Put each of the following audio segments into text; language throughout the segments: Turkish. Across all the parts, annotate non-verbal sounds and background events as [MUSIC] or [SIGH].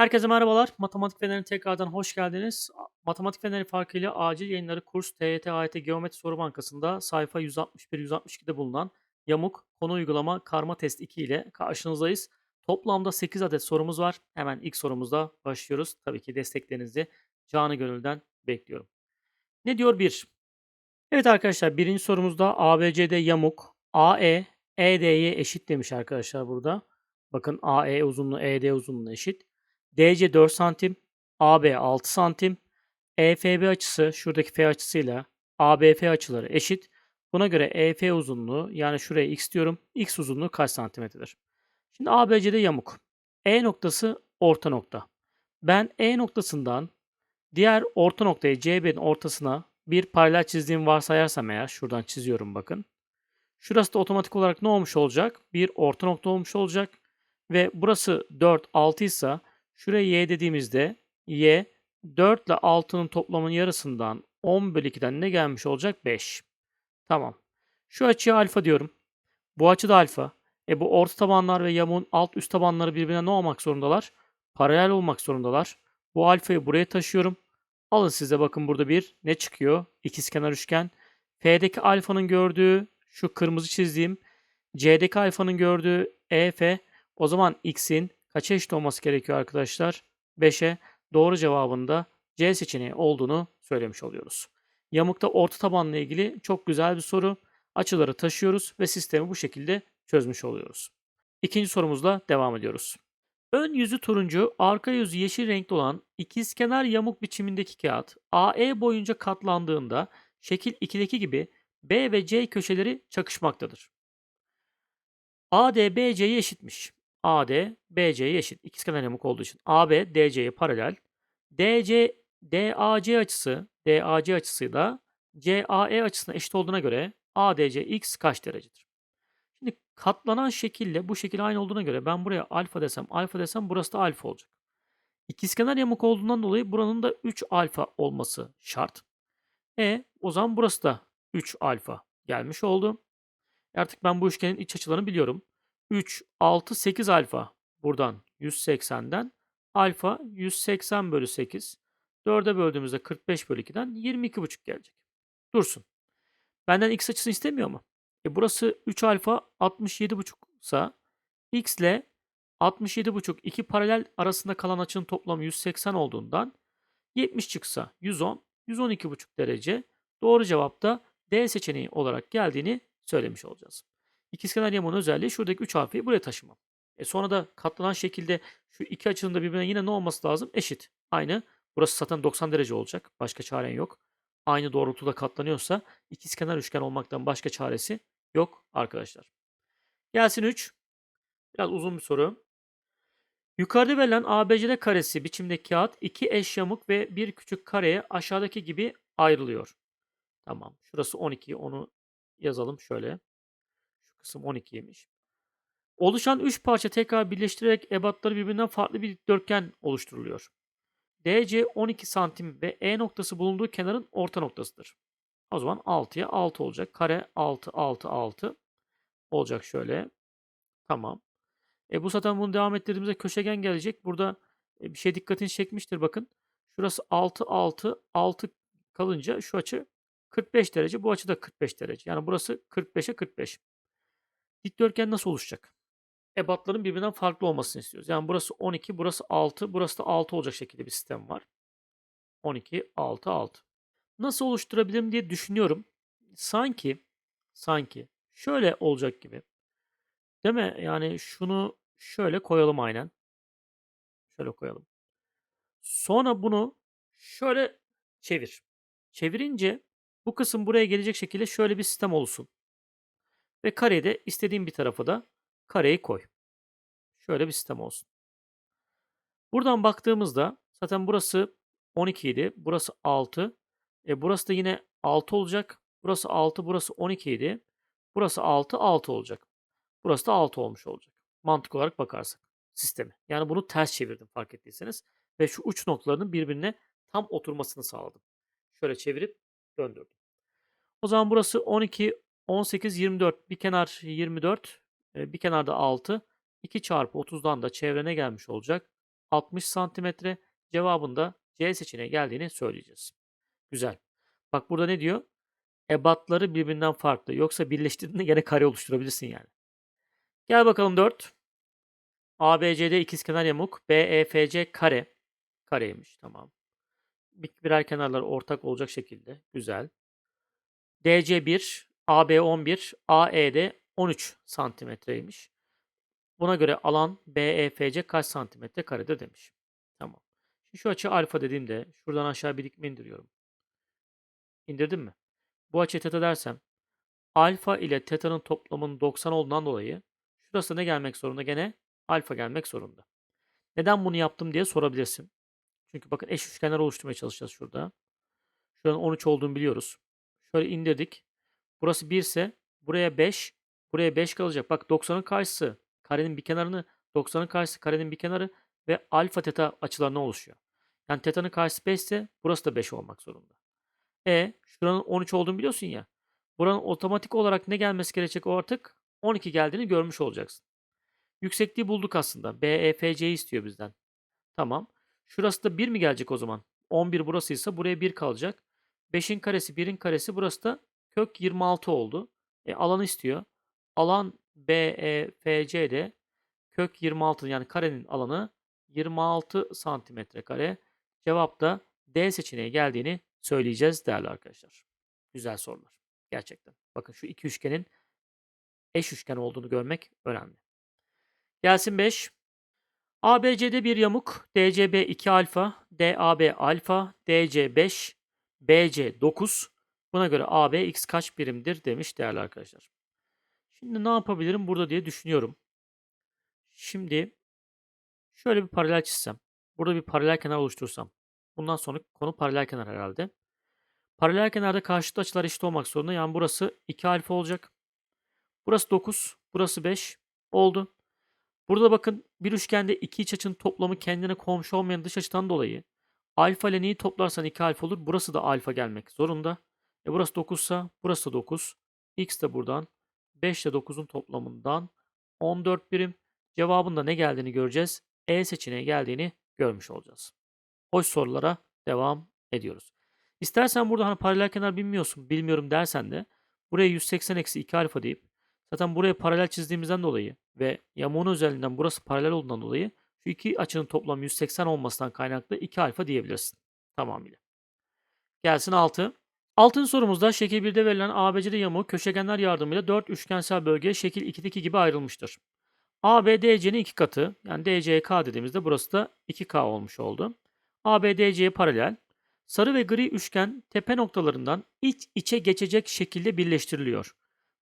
Herkese merhabalar. Matematik Feneri'ne tekrardan hoş geldiniz. Matematik Feneri farkıyla acil yayınları kurs TYT AYT Geometri Soru Bankası'nda sayfa 161-162'de bulunan yamuk konu uygulama karma test 2 ile karşınızdayız. Toplamda 8 adet sorumuz var. Hemen ilk sorumuzda başlıyoruz. Tabii ki desteklerinizi canı gönülden bekliyorum. Ne diyor 1? Evet arkadaşlar birinci sorumuzda ABCD yamuk AE ED'ye eşit demiş arkadaşlar burada. Bakın AE uzunluğu ED uzunluğuna eşit. DC 4 santim, AB 6 santim, EFB açısı şuradaki F açısıyla ABF açıları eşit. Buna göre EF uzunluğu yani şuraya x diyorum. X uzunluğu kaç santimetredir? Şimdi ABC'de yamuk. E noktası orta nokta. Ben E noktasından diğer orta noktaya CB'nin ortasına bir paralel çizdiğimi varsayarsam eğer şuradan çiziyorum bakın. Şurası da otomatik olarak ne olmuş olacak? Bir orta nokta olmuş olacak. Ve burası 4, 6 ise şuraya y dediğimizde y 4 ile 6'nın toplamının yarısından 10 bölü 2'den ne gelmiş olacak? 5. Tamam. Şu açıya alfa diyorum. Bu açı da alfa. E bu orta tabanlar ve yamuğun alt üst tabanları birbirine ne olmak zorundalar? Paralel olmak zorundalar. Bu alfayı buraya taşıyorum. Alın size bakın burada bir ne çıkıyor? İkizkenar üçgen. F'deki alfanın gördüğü şu kırmızı çizdiğim C'deki alfanın gördüğü EF o zaman x'in kaça eşit olması gerekiyor arkadaşlar? 5'e. Doğru cevabında C seçeneği olduğunu söylemiş oluyoruz. Yamukta orta tabanla ilgili çok güzel bir soru. Açıları taşıyoruz ve sistemi bu şekilde çözmüş oluyoruz. İkinci sorumuzla devam ediyoruz. Ön yüzü turuncu, arka yüzü yeşil renkli olan ikizkenar yamuk biçimindeki kağıt AE boyunca katlandığında şekil 2'deki gibi B ve C köşeleri çakışmaktadır. AD BC'ye eşitmiş. AD BC'ye eşit. İkizkenar yamuk olduğu için. AB DC'ye paralel. DC DAC açısı DAC açısıyla CAE açısına eşit olduğuna göre ADC x kaç derecedir? Şimdi katlanan şekille bu şekil aynı olduğuna göre ben buraya alfa desem alfa desem burası da alfa olacak. İkizkenar yamuk olduğundan dolayı buranın da 3 alfa olması şart. E o zaman burası da 3 alfa gelmiş oldu. Artık ben bu üçgenin iç açılarını biliyorum. 3, 6, 8 alfa. Buradan 180'den alfa 180 bölü 8. 4'e böldüğümüzde 45 bölü 2'den 22,5 gelecek. Dursun. Benden x açısını istemiyor mu? E burası 3 alfa 67,5 ise x ile 67,5 iki paralel arasında kalan açının toplamı 180 olduğundan 70 çıksa 110, 112,5 derece. Doğru cevap da D seçeneği olarak geldiğini söylemiş olacağız. İkizkenar yamuğun özelliği şuradaki 3 harfi buraya taşıma. E sonra da katlanan şekilde şu iki açının da birbirine yine ne olması lazım? Eşit. Aynı. Burası zaten 90 derece olacak. Başka çaren yok. Aynı doğrultuda katlanıyorsa ikizkenar üçgen olmaktan başka çaresi yok arkadaşlar. Gelsin 3. Biraz uzun bir soru. Yukarıda verilen ABCD karesi biçimdeki kağıt iki eş yamuk ve bir küçük kareye aşağıdaki gibi ayrılıyor. Tamam. Şurası 12. Onu yazalım şöyle. Kısım 12'ymiş. Oluşan 3 parça tekrar birleştirerek ebatları birbirinden farklı bir dikdörtgen oluşturuluyor. DC 12 santim ve E noktası bulunduğu kenarın orta noktasıdır. O zaman 6'ya 6 olacak. Kare 6, 6, 6 olacak şöyle. Tamam. E bu zaten bunu devam ettirdiğimizde köşegen gelecek. Burada e, bir şey dikkatini çekmiştir bakın. Şurası 6, 6, 6 kalınca şu açı 45 derece. Bu açı da 45 derece. Yani burası 45'e 45. Dikdörtgen nasıl oluşacak? Ebatların birbirinden farklı olmasını istiyoruz. Yani burası 12, burası 6, burası da 6 olacak şekilde bir sistem var. 12, 6, 6. Nasıl oluşturabilirim diye düşünüyorum. Sanki, sanki şöyle olacak gibi. Değil mi? Yani şunu şöyle koyalım aynen. Şöyle koyalım. Sonra bunu şöyle çevir. Çevirince bu kısım buraya gelecek şekilde şöyle bir sistem olsun. Ve kareyi de istediğim bir tarafa da kareyi koy. Şöyle bir sistem olsun. Buradan baktığımızda zaten burası 12 idi. Burası 6. E burası da yine 6 olacak. Burası 6, burası 12 idi. Burası 6, 6 olacak. Burası da 6 olmuş olacak. Mantık olarak bakarsak sistemi. Yani bunu ters çevirdim fark ettiyseniz. Ve şu uç noktalarının birbirine tam oturmasını sağladım. Şöyle çevirip döndürdüm. O zaman burası 12, 18, 24. Bir kenar 24, e, bir kenarda 6. 2 çarpı 30'dan da çevrene gelmiş olacak. 60 santimetre. Cevabında C seçeneği geldiğini söyleyeceğiz. Güzel. Bak burada ne diyor? Ebatları birbirinden farklı. Yoksa birleştirdiğinde [LAUGHS] gene kare oluşturabilirsin yani. Gel bakalım 4. ABCD ikizkenar yamuk. BEFC kare. Kareymiş tamam. Bir- Birer kenarlar ortak olacak şekilde. Güzel. DC1, AB11, AED 13 santimetreymiş. Buna göre alan BEFC kaç santimetre karedir demiş. Tamam. Şimdi şu açı alfa dediğimde şuradan aşağı bir dikme indiriyorum. İndirdim mi? Bu açı teta dersem alfa ile teta'nın toplamının 90 olduğundan dolayı şurası ne gelmek zorunda? Gene alfa gelmek zorunda. Neden bunu yaptım diye sorabilirsin. Çünkü bakın eş üçgenler oluşturmaya çalışacağız şurada. Şuranın 13 olduğunu biliyoruz. Şöyle indirdik. Burası 1 ise buraya 5, buraya 5 kalacak. Bak 90'ın karşısı karenin bir kenarını, 90'ın karşısı karenin bir kenarı ve alfa teta açılarına oluşuyor. Yani teta'nın karşısı 5 ise burası da 5 olmak zorunda. E şuranın 13 olduğunu biliyorsun ya. Buranın otomatik olarak ne gelmesi gerekecek o artık? 12 geldiğini görmüş olacaksın. Yüksekliği bulduk aslında. BEFC'yi istiyor bizden. Tamam. Şurası da 1 mi gelecek o zaman? 11 burasıysa buraya 1 kalacak. 5'in karesi 1'in karesi burası da kök 26 oldu. E, alanı istiyor. Alan BEFC'de kök 26 yani karenin alanı 26 santimetre kare. Cevap da D seçeneği geldiğini söyleyeceğiz değerli arkadaşlar. Güzel sorular. Gerçekten. Bakın şu iki üçgenin eş üçgen olduğunu görmek önemli. Gelsin 5. ABC'de bir yamuk, DCB 2 alfa, DAB alfa, DC 5, BC 9. Buna göre AB x kaç birimdir demiş değerli arkadaşlar. Şimdi ne yapabilirim burada diye düşünüyorum. Şimdi şöyle bir paralel çizsem. Burada bir paralel kenar oluştursam. Bundan sonra konu paralel kenar herhalde. Paralel kenarda karşıtı açılar eşit olmak zorunda. Yani burası 2 alfa olacak. Burası 9, burası 5 oldu. Burada bakın bir üçgende iki iç açının toplamı kendine komşu olmayan dış açıdan dolayı alfa ile neyi toplarsan 2 alfa olur. Burası da alfa gelmek zorunda. E burası 9 ise burası da 9. X de buradan 5 ile 9'un toplamından 14 birim. Cevabında ne geldiğini göreceğiz. E seçeneği geldiğini görmüş olacağız. Hoş sorulara devam ediyoruz. İstersen burada hani paralel kenar bilmiyorsun, bilmiyorum dersen de buraya 180 eksi 2 alfa deyip zaten buraya paralel çizdiğimizden dolayı ve yamuğun özelliğinden burası paralel olduğundan dolayı şu iki açının toplamı 180 olmasından kaynaklı 2 alfa diyebilirsin tamamıyla. Gelsin 6. Altıncı sorumuzda şekil 1'de verilen ABC'de yamuğu köşegenler yardımıyla 4 üçgensel bölgeye şekil 2'deki gibi ayrılmıştır. AB DC'nin 2 katı yani DCK dediğimizde burası da 2K olmuş oldu. AB DC'ye paralel. Sarı ve gri üçgen tepe noktalarından iç içe geçecek şekilde birleştiriliyor.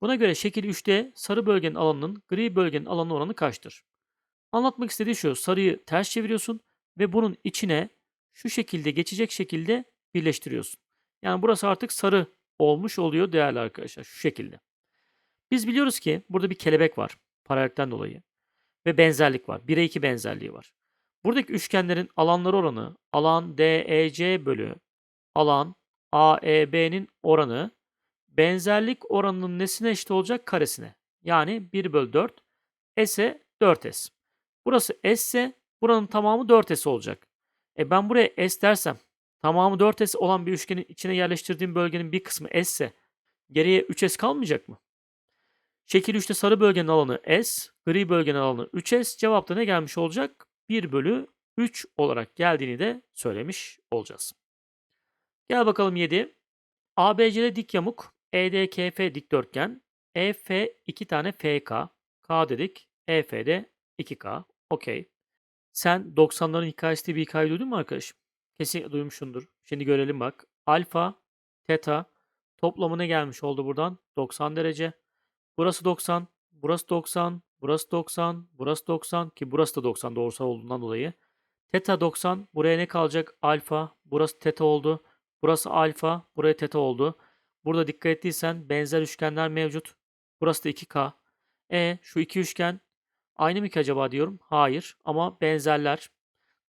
Buna göre şekil 3'te sarı bölgenin alanının gri bölgenin alanı oranı kaçtır? Anlatmak istediği şu. Sarıyı ters çeviriyorsun ve bunun içine şu şekilde geçecek şekilde birleştiriyorsun. Yani burası artık sarı olmuş oluyor değerli arkadaşlar şu şekilde. Biz biliyoruz ki burada bir kelebek var paralellikten dolayı ve benzerlik var. 1'e 2 benzerliği var. Buradaki üçgenlerin alanları oranı alan DEC bölü alan AEB'nin oranı benzerlik oranının nesine eşit olacak? Karesine. Yani 1 bölü 4 S'e 4S. Burası S ise buranın tamamı 4S olacak. E ben buraya S dersem tamamı 4S olan bir üçgenin içine yerleştirdiğim bölgenin bir kısmı S ise geriye 3S kalmayacak mı? Şekil 3'te sarı bölgenin alanı S, gri bölgenin alanı 3S. Cevapta ne gelmiş olacak? 1 bölü 3 olarak geldiğini de söylemiş olacağız. Gel bakalım 7. ABC'de dik yamuk, EDKF dikdörtgen, EF 2 tane FK, K dedik, EF'de 2K. Okey. Sen 90'ların hikayesi diye bir hikaye duydun mu arkadaşım? Kesin duymuşsundur. Şimdi görelim bak. Alfa, teta toplamı ne gelmiş oldu buradan? 90 derece. Burası 90, burası 90, burası 90, burası 90 ki burası da 90 doğrusal olduğundan dolayı. Teta 90, buraya ne kalacak? Alfa, burası teta oldu. Burası alfa, buraya teta oldu. Burada dikkat ettiysen benzer üçgenler mevcut. Burası da 2K. E şu iki üçgen aynı mı ki acaba diyorum? Hayır ama benzerler.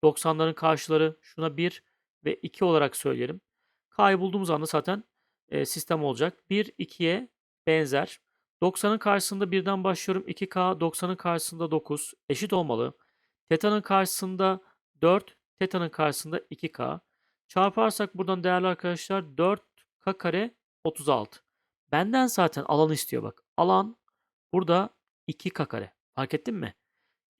90'ların karşıları şuna 1 ve 2 olarak söyleyelim. K'yı bulduğumuz anda zaten e, sistem olacak. 1 2'ye benzer. 90'ın karşısında birden başlıyorum. 2K 90'ın karşısında 9 eşit olmalı. Teta'nın karşısında 4. Teta'nın karşısında 2K. Çarparsak buradan değerli arkadaşlar 4K kare 36. Benden zaten alan istiyor bak. Alan burada 2K kare. Fark ettin mi?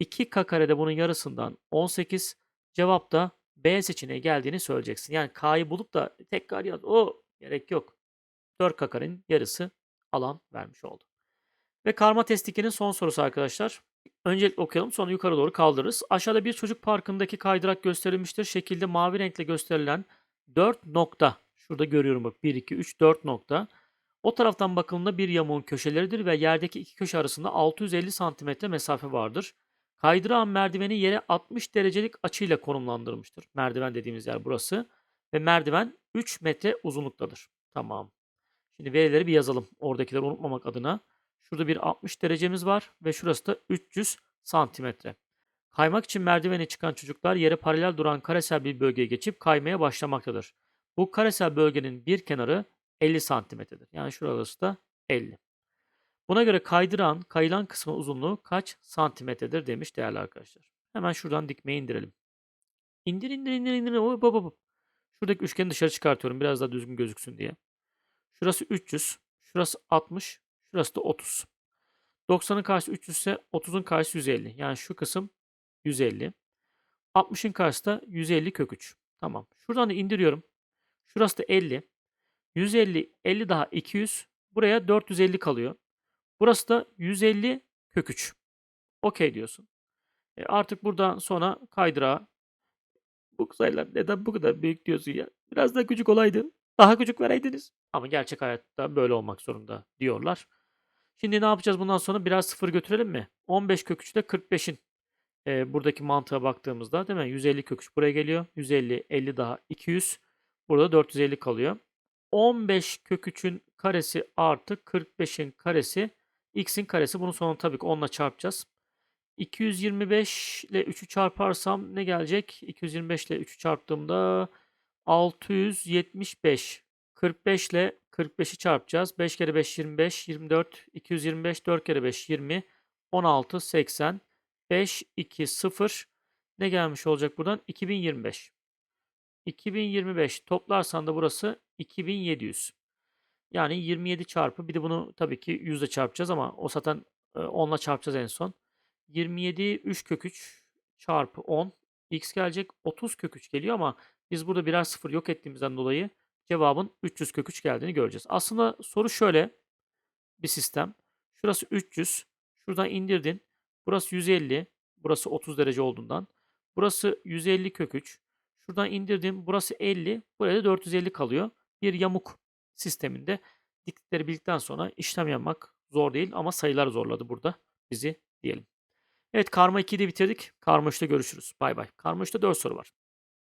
2K karede bunun yarısından 18. Cevap da B seçeneği geldiğini söyleyeceksin. Yani K'yı bulup da tekrar yaz. O gerek yok. 4K karenin yarısı alan vermiş oldu. Ve karma test 2'nin son sorusu arkadaşlar. Öncelikle okuyalım sonra yukarı doğru kaldırırız. Aşağıda bir çocuk parkındaki kaydırak gösterilmiştir. Şekilde mavi renkle gösterilen 4 nokta. Şurada görüyorum bak 1, 2, 3, 4 nokta. O taraftan bakıldığında bir yamuğun köşeleridir ve yerdeki iki köşe arasında 650 santimetre mesafe vardır. Kaydırağın merdiveni yere 60 derecelik açıyla konumlandırılmıştır. Merdiven dediğimiz yer burası. Ve merdiven 3 metre uzunluktadır. Tamam. Şimdi verileri bir yazalım. Oradakileri unutmamak adına. Şurada bir 60 derecemiz var ve şurası da 300 santimetre. Kaymak için merdivene çıkan çocuklar yere paralel duran karesel bir bölgeye geçip kaymaya başlamaktadır. Bu karesel bölgenin bir kenarı 50 santimetredir. Yani şurası da 50. Buna göre kaydıran, kayılan kısmın uzunluğu kaç santimetredir demiş değerli arkadaşlar. Hemen şuradan dikmeyi indirelim. İndir indir indir indir. Hop, hop, hop. Şuradaki üçgeni dışarı çıkartıyorum biraz daha düzgün gözüksün diye. Şurası 300, şurası 60, şurası da 30. 90'ın karşısı 300 ise 30'un karşısı 150. Yani şu kısım 150. 60'ın karşısı da 150 kök 3. Tamam. Şuradan da indiriyorum. Şurası da 50. 150, 50 daha 200. Buraya 450 kalıyor. Burası da 150 kök 3. Okey diyorsun. E artık buradan sonra kaydırağı bu sayılar neden bu kadar büyük diyorsun ya? Biraz daha küçük olaydı. Daha küçük vereydiniz. Ama gerçek hayatta böyle olmak zorunda diyorlar. Şimdi ne yapacağız bundan sonra? Biraz sıfır götürelim mi? 15 kök 3 ile 45'in e, buradaki mantığa baktığımızda değil mi? 150 kök 3 buraya geliyor. 150, 50 daha 200. Burada 450 kalıyor. 15 kök 3'ün karesi artı 45'in karesi x'in karesi. Bunun sonunu tabii ki 10 ile çarpacağız. 225 ile 3'ü çarparsam ne gelecek? 225 ile 3'ü çarptığımda 675. 45 ile 45'i çarpacağız. 5 kere 5 25, 24, 225, 4 kere 5 20, 16, 80, 5, 2, 0. Ne gelmiş olacak buradan? 2025. 2025 toplarsan da burası 2700. Yani 27 çarpı bir de bunu tabii ki 100 ile çarpacağız ama o zaten 10 ile çarpacağız en son. 27 3 kök 3 çarpı 10 x gelecek 30 kök 3 geliyor ama biz burada birer sıfır yok ettiğimizden dolayı cevabın 300 kök 3 geldiğini göreceğiz. Aslında soru şöyle bir sistem. Şurası 300. Şuradan indirdin. Burası 150. Burası 30 derece olduğundan. Burası 150 kök 3. Şuradan indirdim. Burası 50. Buraya da 450 kalıyor. Bir yamuk sisteminde diktikleri bildikten sonra işlem yapmak zor değil ama sayılar zorladı burada bizi diyelim. Evet karma 2'yi de bitirdik. Karma 3'te görüşürüz. Bay bay. Karma 3'te 4 soru var.